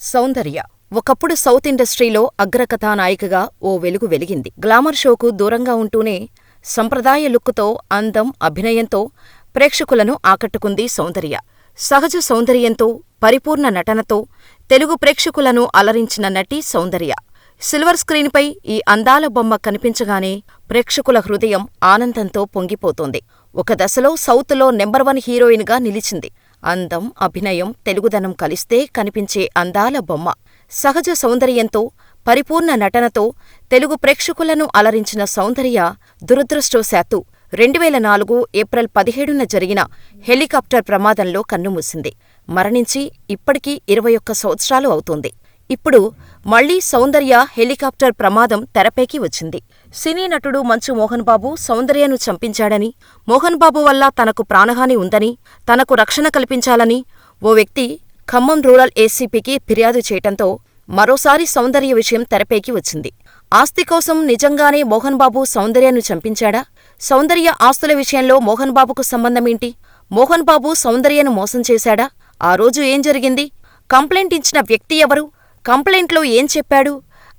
సౌందర్య ఒకప్పుడు సౌత్ ఇండస్ట్రీలో అగ్రకథానాయికగా ఓ వెలుగు వెలిగింది. గ్లామర్ షోకు దూరంగా ఉంటూనే సంప్రదాయ లుక్కుతో, అందం, అభినయంతో ప్రేక్షకులను ఆకట్టుకుంది సౌందర్య. సహజ సౌందర్యంతో, పరిపూర్ణ నటనతో తెలుగు ప్రేక్షకులను అలరించిన నటి సౌందర్య. సిల్వర్ స్క్రీన్పై ఈ అందాల బొమ్మ కనిపించగానే ప్రేక్షకుల హృదయం ఆనందంతో పొంగిపోతోంది. ఒక దశలో సౌత్లో నెంబర్ వన్ హీరోయిన్గా నిలిచింది. అందం, అభినయం, తెలుగుదనం కలిస్తే కనిపించే అందాల బొమ్మ. సహజ సౌందర్యంతో, పరిపూర్ణ నటనతో తెలుగు ప్రేక్షకులను అలరించిన సౌందర్య దురదృష్టవశాత్తు రెండువేల నాలుగు ఏప్రిల్ పదిహేడున జరిగిన హెలికాప్టర్ ప్రమాదంలో కన్నుమూసింది. మరణించి ఇప్పటికి ఇరవై ఒక్క సంవత్సరాలు అవుతోంది. ఇప్పుడు మళ్ళీ సౌందర్య హెలికాప్టర్ ప్రమాదం తెరపైకి వచ్చింది. సినీ నటుడు మంచు మోహన్ బాబు సౌందర్యను చంపించాడని, మోహన్ బాబు వల్ల తనకు ప్రాణహాని ఉందని, తనకు రక్షణ కల్పించాలని ఓ వ్యక్తి ఖమ్మం రూరల్ ఏసీపీకి ఫిర్యాదు చేయటంతో మరోసారి సౌందర్య విషయం తెరపైకి వచ్చింది. ఆస్తి కోసం నిజంగానే మోహన్ బాబు సౌందర్యను చంపించాడా? సౌందర్య ఆస్తుల విషయంలో మోహన్ బాబుకు సంబంధమేంటి? మోహన్ బాబు సౌందర్యను మోసం చేశాడా? ఆ రోజు ఏం జరిగింది? కంప్లైంట్ ఇచ్చిన వ్యక్తి ఎవరు? కంప్లైంట్లో ఏం చెప్పాడు?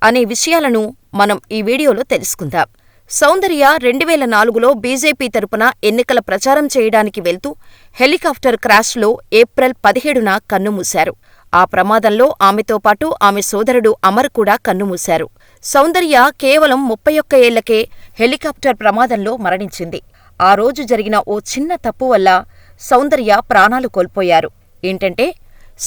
అనే విషయాలను మనం ఈ వీడియోలో తెలుసుకుందాం. సౌందర్య రెండువేల నాలుగులో బీజేపీ తరపున ఎన్నికల ప్రచారం చేయడానికి వెళ్తూ హెలికాప్టర్ క్రాష్లో ఏప్రిల్ పదిహేడున కన్నుమూశారు. ఆ ప్రమాదంలో ఆమెతో పాటు ఆమె సోదరుడు అమర్ కూడా కన్నుమూశారు. సౌందర్య కేవలం ముప్పై ఒక్క ఏళ్ళకే హెలికాప్టర్ ప్రమాదంలో మరణించింది. ఆ రోజు జరిగిన ఓ చిన్న తప్పు వల్ల సౌందర్య ప్రాణాలు కోల్పోయారు. ఏంటంటే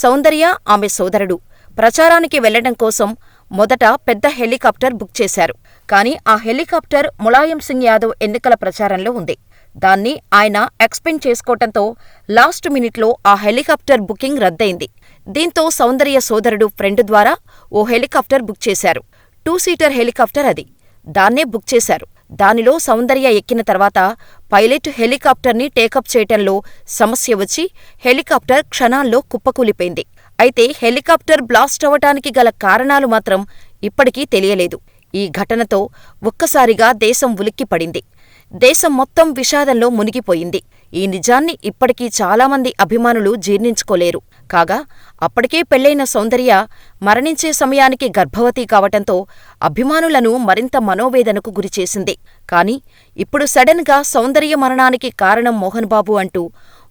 సౌందర్య, ఆమె సోదరుడు ప్రచారానికి వెళ్ళడం కోసం మొదట పెద్ద హెలికాప్టర్ బుక్ చేశారు. కానీ ఆ హెలికాప్టర్ ములాయం సింగ్ యాదవ్ ఎన్నికల ప్రచారంలో ఉంది. దాన్ని ఆయన ఎక్స్పెండ్ చేసుకోవటంతో లాస్ట్ మినిట్లో ఆ హెలికాప్టర్ బుకింగ్ రద్దయింది. దీంతో సౌందర్య సోదరుడు ఫ్రెండ్ ద్వారా ఓ హెలికాప్టర్ బుక్ చేశారు. టూ సీటర్ హెలికాప్టర్ అది. దాన్నే బుక్ చేశారు. దానిలో సౌందర్య ఎక్కిన తర్వాత పైలట్ హెలికాప్టర్ని టేకప్ చేయటంలో సమస్య వచ్చి హెలికాప్టర్ క్షణాల్లో కుప్పకూలిపోయింది. అయితే హెలికాప్టర్ బ్లాస్ట్ అవటానికి గల కారణాలు మాత్రం ఇప్పటికీ తెలియలేదు. ఈ ఘటనతో ఒక్కసారిగా దేశం ఉలిక్కిపడింది. దేశం మొత్తం విషాదంలో మునిగిపోయింది. ఈ నిజాన్ని ఇప్పటికీ చాలామంది అభిమానులు జీర్ణించుకోలేరు. కాగా అప్పటికే పెళ్ళైన సౌందర్య మరణించే సమయానికి గర్భవతి కావటంతో అభిమానులను మరింత మనోవేదనకు గురిచేసింది. కాని ఇప్పుడు సడన్గా సౌందర్య మరణానికి కారణం మోహన్ బాబు అంటూ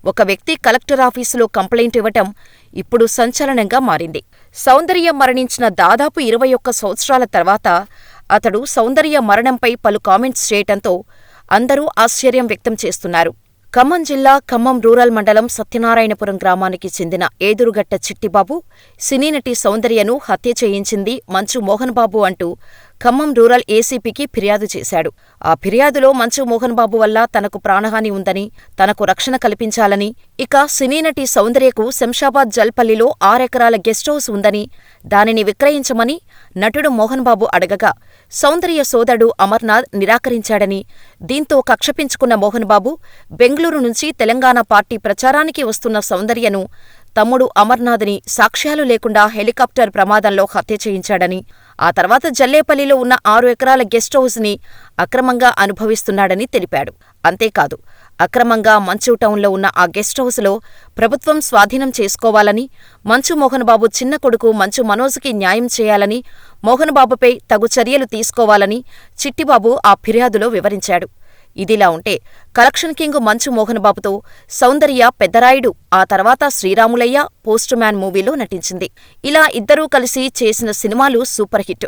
ఒక వ్యక్తి కలెక్టర్ ఆఫీసులో కంప్లైంట్ ఇవ్వటం ఇప్పుడు సంచలనంగా మారింది. సౌందర్య మరణించిన దాదాపు ఇరవై ఒక్క సంవత్సరాల తర్వాత అతడు సౌందర్య మరణంపై పలు కామెంట్స్ చేయటంతో అందరూ ఆశ్చర్యం వ్యక్తం చేస్తున్నారు. ఖమ్మం జిల్లా ఖమ్మం రూరల్ మండలం సత్యనారాయణపురం గ్రామానికి చెందిన ఏదురుగట్ట చిట్టిబాబు సినీ నటి సౌందర్యను హత్య చేయించింది మంచు మోహన్ బాబు అంటూ ఖమ్మం రూరల్ ఏసీపీకి ఫిర్యాదు చేశాడు. ఆ ఫిర్యాదులో మంచు మోహన్ బాబు వల్ల తనకు ప్రాణహాని ఉందని, తనకు రక్షణ కల్పించాలని, ఇక సినీ నటి సౌందర్యకు శంషాబాద్ జల్పల్లిలో ఆరెకరాల గెస్ట్ హౌస్ ఉందని, దానిని విక్రయించమని నటుడు మోహన్ బాబు అడగగా సౌందర్య సోదరుడు అమర్నాథ్ నిరాకరించాడని, దీంతో కక్షపించుకున్న మోహన్ బాబు బెంగళూరు నుంచి తెలంగాణ పార్టీ ప్రచారానికి వస్తున్న సౌందర్యను తమ్ముడు అమర్నాథ్ని సాక్ష్యాలు లేకుండా హెలికాప్టర్ ప్రమాదంలో హత్య చేయించాడని, ఆ తర్వాత జల్లేపల్లిలో ఉన్న ఆరు ఎకరాల గెస్ట్ హౌస్ని అక్రమంగా అనుభవిస్తున్నాడని తెలిపాడు. అంతేకాదు అక్రమంగా మంచు టౌన్లో ఉన్న ఆ గెస్ట్ హౌస్లో ప్రభుత్వం స్వాధీనం చేసుకోవాలని, మంచు మోహన్బాబు చిన్న కొడుకు మంచు మనోజ్కి న్యాయం చేయాలని, మోహన్బాబుపై తగు చర్యలు తీసుకోవాలని చిట్టిబాబు ఆ ఫిర్యాదులో వివరించాడు. ఇదిలా ఉంటే కలెక్షన్ కింగ్ మంచు మోహన్ బాబుతో సౌందర్య పెద్దరాయుడు, ఆ తర్వాత శ్రీరాములయ్య, పోస్ట్ మ్యాన్ మూవీలో నటించింది. ఇలా ఇద్దరూ కలిసి చేసిన సినిమాలు సూపర్ హిట్.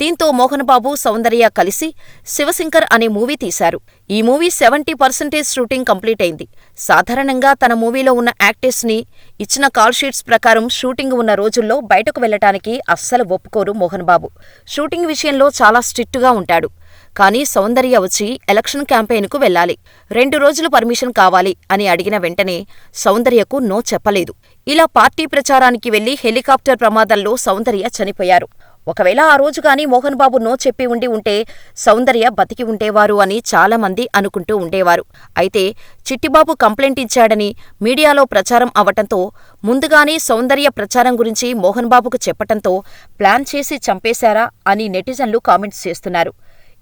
దీంతో మోహన్ బాబు, సౌందర్య కలిసి శివశంకర్ అనే మూవీ తీశారు. ఈ movie seventy percentage shooting complete అయింది. సాధారణంగా తన మూవీలో ఉన్న యాక్టర్స్ని ఇచ్చిన కాల్షీట్స్ ప్రకారం షూటింగ్ ఉన్న రోజుల్లో బయటకు వెళ్ళటానికి అస్సలు ఒప్పుకోరు మోహన్ బాబు. షూటింగ్ విషయంలో చాలా స్ట్రిక్టుగా ఉంటాడు. కానీ సౌందర్య వచ్చి ఎలక్షన్ క్యాంపెయిన్కు వెళ్ళాలి. రెండు రోజులు పర్మిషన్ కావాలి అని అడిగిన వెంటనే సౌందర్యకు నో చెప్పలేదు. ఇలా పార్టీ ప్రచారానికి వెళ్ళి హెలికాప్టర్ ప్రమాదంలో సౌందర్య చనిపోయారు. ఒకవేళ ఆ రోజు గాని మోహన్ బాబు నో చెప్పి ఉండి ఉంటే సౌందర్య బతికి ఉండేవారు అని చాలామంది అనుకుంటూ ఉండేవారు. అయితే చిట్టిబాబు కంప్లైంట్ ఇచ్చాడని మీడియాలో ప్రచారం అవటంతో ముందుగానే సౌందర్య ప్రచారం గురించి మోహన్ బాబుకు చెప్పటంతో ప్లాన్ చేసి చంపేశారా అని నెటిజన్లు కామెంట్స్ చేస్తున్నారు.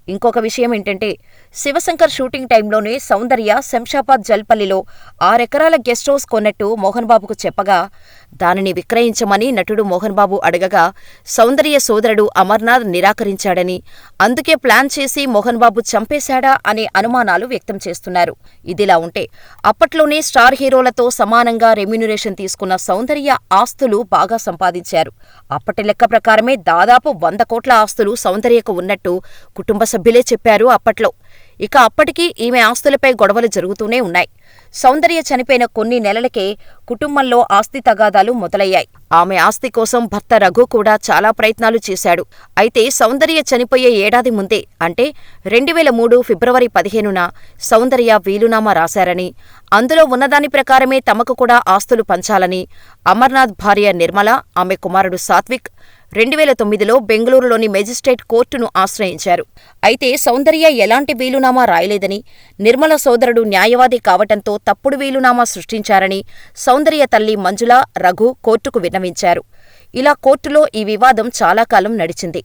ఇంకొక విషయం ఏంటంటే శివశంకర్ షూటింగ్ టైంలోనే సౌందర్య శంషాబాద్ జల్పల్లిలో ఆరెకరాల గెస్ట్ హౌస్ కొన్నట్టు మోహన్ బాబుకు చెప్పగా దానిని విక్రయించమని నటుడు మోహన్ బాబు అడగగా సౌందర్య సోదరుడు అమర్నాథ్ నిరాకరించాడని అందుకే ప్లాన్ చేసి మోహన్ బాబు చంపేశాడా అనే అనుమానాలు వ్యక్తం చేస్తున్నారు. ఇదిలా ఉంటే అప్పట్లోనే స్టార్ హీరోలతో సమానంగా రెమ్యునరేషన్ తీసుకున్న సౌందర్య ఆస్తులు బాగా సంపాదించారు. అప్పటి లెక్క ప్రకారమే దాదాపు వంద కోట్ల ఆస్తులు సౌందర్యకు ఉన్నట్టు కుటుంబ సభ్యులే చెప్పారు అప్పట్లో. ఇక అప్పటికీ ఈమె ఆస్తులపై గొడవలు జరుగుతూనే ఉన్నాయి. సౌందర్య చనిపోయిన కొన్ని నెలలకే కుటుంబంలో ఆస్తి తగాదాలు మొదలయ్యాయి. ఆమె ఆస్తి కోసం భర్త రఘు కూడా చాలా ప్రయత్నాలు చేశాడు. అయితే సౌందర్య చనిపోయే ఏడాది ముందే అంటే రెండు వేల మూడు ఫిబ్రవరి పదిహేనున సౌందర్య వీలునామా రాశారని అందులో ఉన్నదాని ప్రకారమే తమకు కూడా ఆస్తులు పంచాలని అమర్నాథ్ భార్య నిర్మల ఆమె కుమారుడు సాత్విక్ రెండు వేల తొమ్మిదిలో బెంగళూరులోని మెజిస్ట్రేట్ కోర్టును ఆశ్రయించారు. అయితే సౌందర్య ఎలాంటి వీలునామా రాయలేదని నిర్మల సోదరుడు న్యాయవాది కావటంతో తప్పుడు వీలునామా సృష్టించారని సౌందర్య తల్లి మంజుల రఘు కోర్టుకు విన్నవించారు. ఇలా కోర్టులో ఈ వివాదం చాలా కాలం నడిచింది.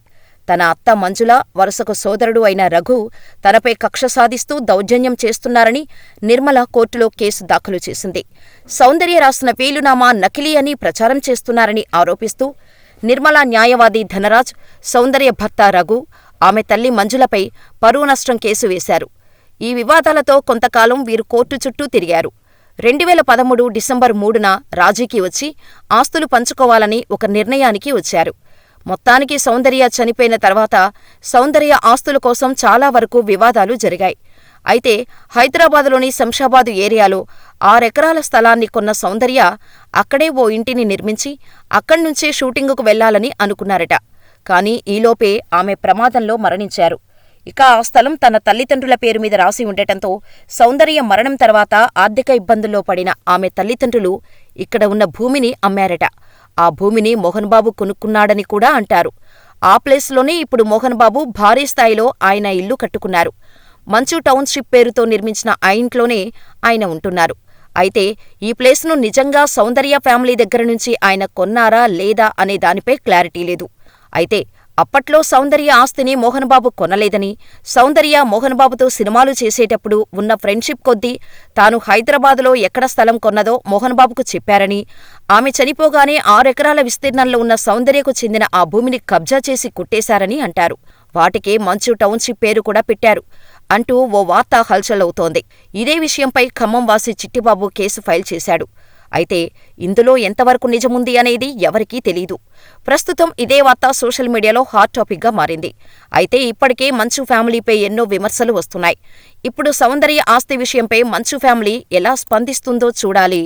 తన అత్త మంజుల వరుసకు సోదరుడు అయిన రఘు తనపై కక్ష సాధిస్తూ దౌర్జన్యం చేస్తున్నారని నిర్మల కోర్టులో కేసు దాఖలు చేసింది. సౌందర్య రాసిన వీలునామా నకిలీ అని ప్రచారం చేస్తున్నారని ఆరోపిస్తూ నిర్మల న్యాయవాది ధనరాజ్ సౌందర్య భర్త రఘు ఆమె తల్లి మంజులపై పరువు నష్టం కేసు వేశారు. ఈ వివాదాలతో కొంతకాలం వీరు కోర్టు చుట్టూ తిరిగారు. రెండువేల పదమూడు డిసెంబర్ మూడున రాజీకి వచ్చి ఆస్తులు పంచుకోవాలని ఒక నిర్ణయానికి వచ్చారు. మొత్తానికి సౌందర్య చనిపోయిన తర్వాత సౌందర్య ఆస్తుల కోసం చాలా వరకు వివాదాలు జరిగాయి. అయితే హైదరాబాదులోని శంషాబాదు ఏరియాలో ఆరెకరాల స్థలాన్ని కొన్న సౌందర్య అక్కడే ఓ ఇంటిని నిర్మించి అక్కడ్నుంచే షూటింగుకు వెళ్ళాలని అనుకున్నారట. కానీ ఈలోపే ఆమె ప్రమాదంలో మరణించారు. ఇక ఆ స్థలం తన తల్లిదండ్రుల పేరు మీద రాసి ఉండటంతో సౌందర్య మరణం తర్వాత ఆర్థిక ఇబ్బందుల్లో పడిన ఆమె తల్లిదండ్రులు ఇక్కడ ఉన్న భూమిని అమ్మారట. ఆ భూమిని మోహన్ బాబు కొనుక్కున్నాడని కూడా అంటారు. ఆ ప్లేస్లోనే ఇప్పుడు మోహన్ బాబు భారీ స్థాయిలో ఆయన ఇల్లు కట్టుకున్నారు. మంచు టౌన్షిప్ పేరుతో నిర్మించిన ఆ ఇంట్లోనే ఆయన ఉంటున్నారు. అయితే ఈ ప్లేస్ను నిజంగా సౌందర్య ఫ్యామిలీ దగ్గర నుంచి ఆయన కొన్నారా లేదా అనే దానిపై క్లారిటీ లేదు. అయితే అప్పట్లో సౌందర్య ఆస్తిని మోహన్ బాబు కొనలేదని సౌందర్య మోహన్ బాబుతో సినిమాలు చేసేటప్పుడు ఉన్న ఫ్రెండ్షిప్ కొద్దీ తాను హైదరాబాదులో ఎక్కడ స్థలం కొన్నదో మోహన్ బాబుకు చెప్పారని ఆమె చనిపోగానే ఆరెకరాల విస్తీర్ణంలో ఉన్న సౌందర్యకు చెందిన ఆ భూమిని కబ్జా చేసి కుట్టేశారని అంటారు. వాటికే మంచు టౌన్షిప్ పేరు కూడా పెట్టారు. అంటూ ఓ వార్త హల్చల్ అవుతోంది ఇదే విషయంపై ఖమ్మం వాసి చిట్టిబాబు కేసు ఫైల్ చేశాడు. అయితే ఇందులో ఎంతవరకు నిజముంది అనేది ఎవరికీ తెలీదు. ప్రస్తుతం ఇదే వార్త సోషల్ మీడియాలో హాట్ టాపిక్గా మారింది. అయితే ఇప్పటికే మంచు ఫ్యామిలీపై ఎన్నో విమర్శలు వస్తున్నాయి. ఇప్పుడు సౌందర్య ఆస్తి విషయంపై మంచు ఫ్యామిలీ ఎలా స్పందిస్తుందో చూడాలి.